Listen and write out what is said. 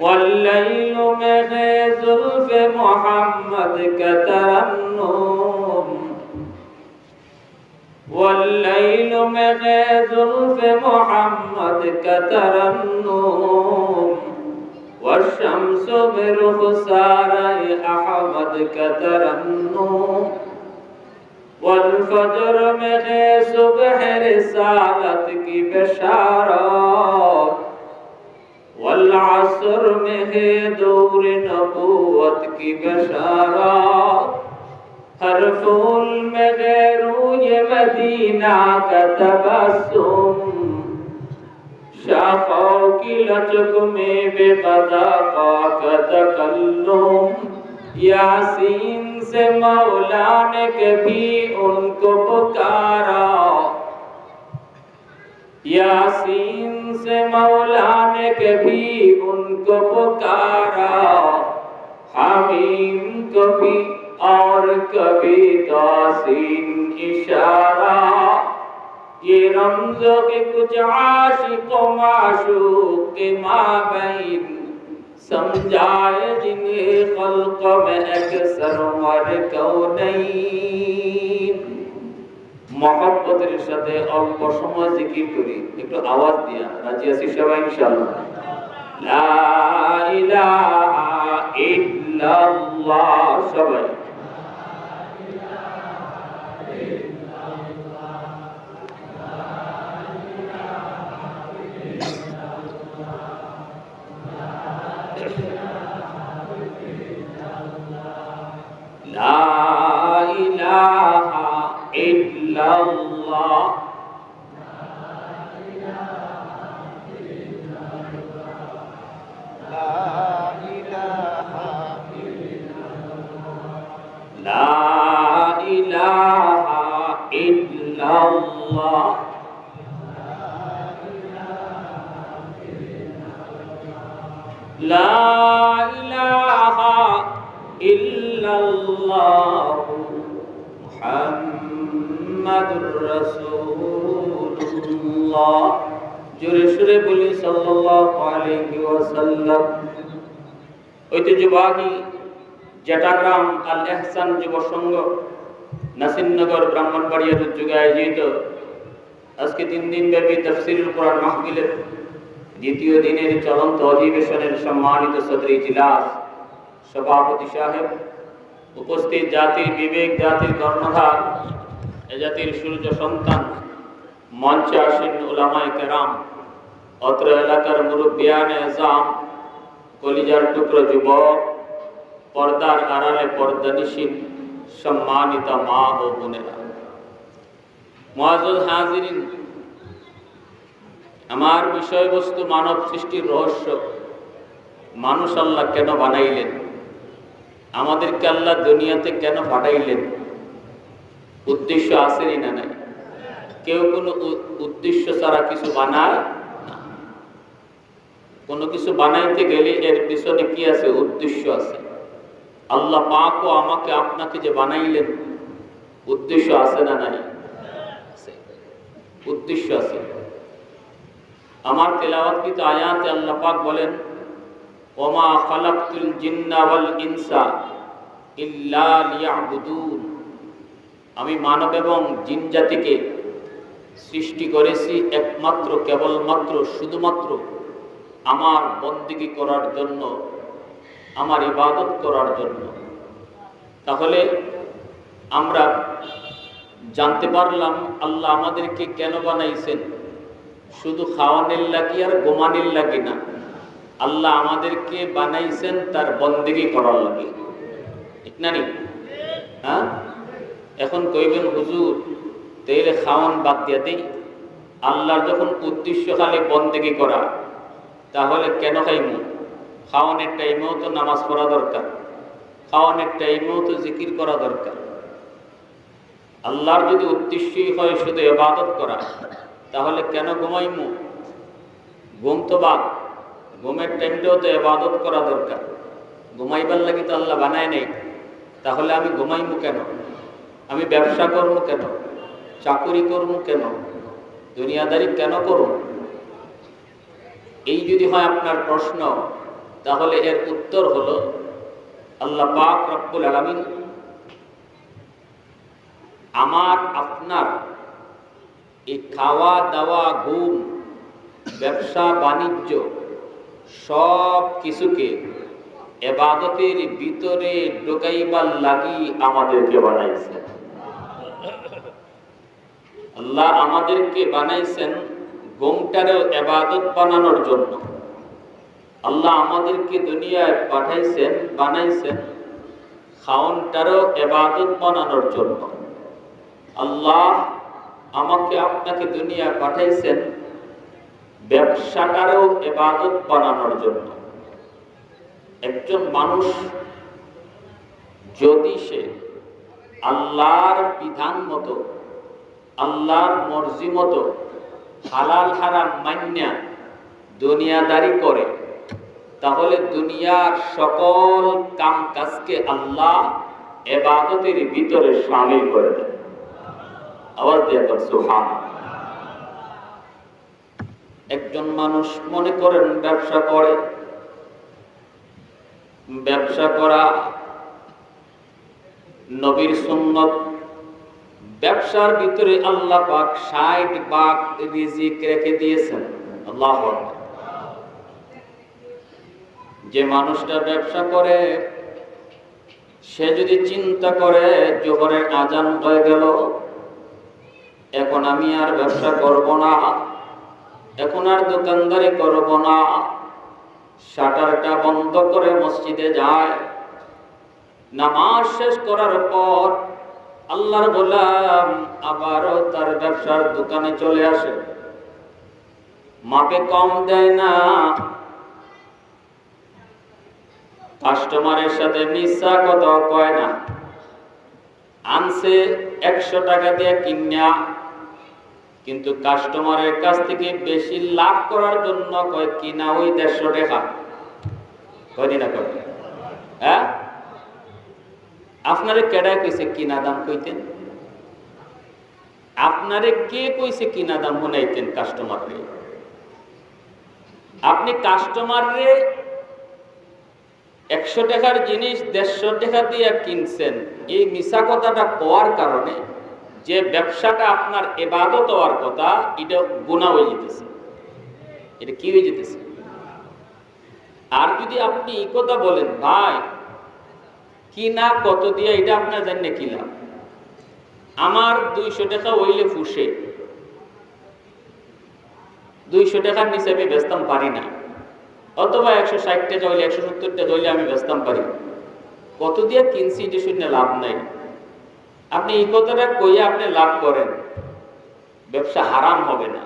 والليل من زلف محمد كترنم والليل من زلف محمد كترنم والشمس برخسار أحمد كترنم والفجر من صبح رسالتك بشارات والعصر میں ہے دور نبوت کی بشارات ہر پھول میں غیرو یہ مدینہ کا تبسم شاخوں کی لچک میں بے قدا کا تکلم یاسین سے مولا نے کبھی ان کو پکارا یاسین से मौला ने कभी उनको पुकारा। हमीम कभी और कभी तासीन इशारा ये रमज के कुछ आशिक माशूक के माबैन समझाए जिन्हें खल्क में अक्सर मर कौनैन মহব্বতের সাথে অল্প সময় জিকির করি। একটু আওয়াজ দিয়া রাজি আছি সবাই ইনশাআল্লাহ। সবাই। ইল্লাল্লাহ লা ইলাহা ইল্লাল্লাহ মুহাম্মাদুর রাসূলুল্লাহ। জোরে সুরে বলি সাল্লাল্লাহু আলাইহি ওয়াসাল্লাম। ঐতিহ্যবাহী জেটাগ্রাম আল এহসান যুব সংঘ নাসিরনগর ব্রাহ্মণবাড়িয়ার উদ্যোগে আয়োজিত আজকে তিন দিন ব্যাপী তফসিরুল কোরআন মাহফিলের দ্বিতীয় দিনের চলন্ত অধিবেশনের সম্মানিত সদর ইজলাস সভাপতি সাহেব উপস্থিত জাতির বিবেক জাতির কর্ণধার এ জাতির সূর্য সন্তান মঞ্চে আসেন ওলামায় কেরাম অত্র এলাকার মুরব্বিয়ান এজাম কলিজার টুকরো যুবক পর্দার আড়ালে পর্দানিসীন সম্মানিত মা ও বোনেরা। মহাজুল হাজিরিন, আমার বিষয়বস্তু মানব সৃষ্টির রহস্য, মানুষ আল্লাহ কেন বানাইলেন? আমাদেরকে আল্লাহ দুনিয়াতে কেন পাঠাইলেন? উদ্দেশ্য আসেনি না নাই? কেউ কোনো উদ্দেশ্য ছাড়া কিছু বানায় কোনো কিছু বানাইতে গেলে এর পিছনে কি আছে? উদ্দেশ্য আছে। আল্লাহ পাকও আমাকে আপনাকে যে বানাইলেন, উদ্দেশ্য আছে না নাই? উদ্দেশ্য আছে। আমার তেলাওয়াতকৃত আয়াতে আল্লাহ পাক বলেন, ওমা খালাকতুল জিন্না ওয়াল ইনসা ইল্লা আমি মানব এবং জিন জাতিকে সৃষ্টি করেছি একমাত্র, কেবলমাত্র, শুধুমাত্র আমার বন্দিগি করার জন্য আমার ইবাদত করার জন্য। তাহলে আমরা জানতে পারলাম, আল্লাহ আমাদেরকে কেন বানাইছেন? শুধু খাওয়ানের লাগি আর গোমানের লাগি না। আল্লাহ আমাদেরকে বানাইছেন তার বন্দেগি করার লাগে। ঠিক না নি? হ্যাঁ? এখন কইবেন, হুজুর, তেলে খাওয়ান বাদ দিয়া দেই। আল্লাহর যখন উদ্দেশ্য খালি বন্দেগি করা, তাহলে কেন খাইমু? খাওয়ানের টাইমেও তো নামাজ পড়া দরকার। খাওয়ানের টাইমেও তো জিকির করা দরকার। আল্লাহর যদি উদ্দেশ্যই হয় শুধু এবাদত করা, তাহলে কেন ঘুমাইমু? ঘুম তো বাদ। ঘুমের টাইমটাও তো এবাদত করা দরকার। ঘুমাইবার লাগি তো আল্লাহ বানায় নেই। তাহলে আমি ঘুমাইমু কেন? আমি ব্যবসা করব কেন? চাকুরি করব কেন? দুনিয়াদারি কেন করব এই যদি হয় আপনার প্রশ্ন তাহলে এর উত্তর হলো আল্লাহ পাক রব্বুল আলামিন আমার, আপনার এই খাওয়া দাওয়া, ঘুম, ব্যবসা, বাণিজ্য সব কিছুকে এবাদতের ভিতরে ঢোকাইবার লাগি আমাদেরকে বানাইছে। আল্লাহ আমাদেরকে বানাইছেন গমটারও এবাদত বানানোর জন্য। আল্লাহ আমাদেরকে দুনিয়ায় পাঠাইছেন, বানাইছেন খাওনটারও এবাদত বানানোর জন্য। আল্লাহ আমাকে আপনাকে দুনিয়ায় পাঠাইছেন ব্যবসাটারও এবাদত বানানোর জন্য। একজন মানুষ যদি সে আল্লাহর বিধান মতো, আল্লাহর মর্জি মতো হালাল হারাম মান্যা দুনিয়াদারি করে তাহলে দুনিয়ার সকল কাম কাজকে আল্লাহ এবাদতের ভিতরে সামিল করে দেয় আওয়াজ দিয়ে সুহান একজন মানুষ মনে করেন ব্যবসা করে। ব্যবসা করা নবীর সুন্নত। ব্যবসার ভিতরে আল্লাহ পাক ষাট বাঘ রিজিক রেখে দিয়েছেন। আল্লাহ। যে মানুষটা ব্যবসা করে, সে যদি চিন্তা করে জোহরের আজান হয়ে গেল, এখন আমি আর ব্যবসা করব না, এখন আর দোকানদারি করব না, শাটারটা বন্ধ করে মসজিদে যায়। নামাজ শেষ করার পর আল্লাহর গোলাম আবারও তার ব্যবসার দোকানে চলে আসে। মাপে কম দেয় না কাস্টমারের সাথে মিশা কথা কয় না। আনছে একশো টাকা দিয়ে কিনা কিন্তু কাস্টমারের কাছ থেকে বেশি লাভ করার জন্য কয়, কিনা ওই দেড়শো টাকা। কয়নি না কয়? হ্যাঁ? আপনারে কেডায় কইছে, কিনা দাম কইতেন? আপনারে কে কইছে, কিনা দাম শুনাইতেন কাস্টমাররে? আপনি কাস্টমাররে একশো টাকার জিনিস দেড়শো টাকা দিয়ে কিনছেন। এই মিশা কথাটা কোয়ার কারণে? যে ব্যবসাটা আপনার এবাদত হওয়ার কথা, এটা গুণা হয়ে যেতেছে। এটা কি হয়ে যেতেছে? আর যদি আপনি এই কথা বলেন, ভাই কিনা কত দিয়ে, এটা আপনার জানেন কিনা আমার দুইশো টাকা হইলে ফুসে। দুইশো টাকার আমি বেচতাম পারি না। অথবা একশো ষাটটা হইলে একশো সত্তরটা হইলে আমি বেচতাম পারি। কত দিয়ে কিনছি যে শূন্য লাভ নাই। আপনি এই কথাটা কইয়া আপনি লাভ করেন। ব্যবসা হারাম হবে না।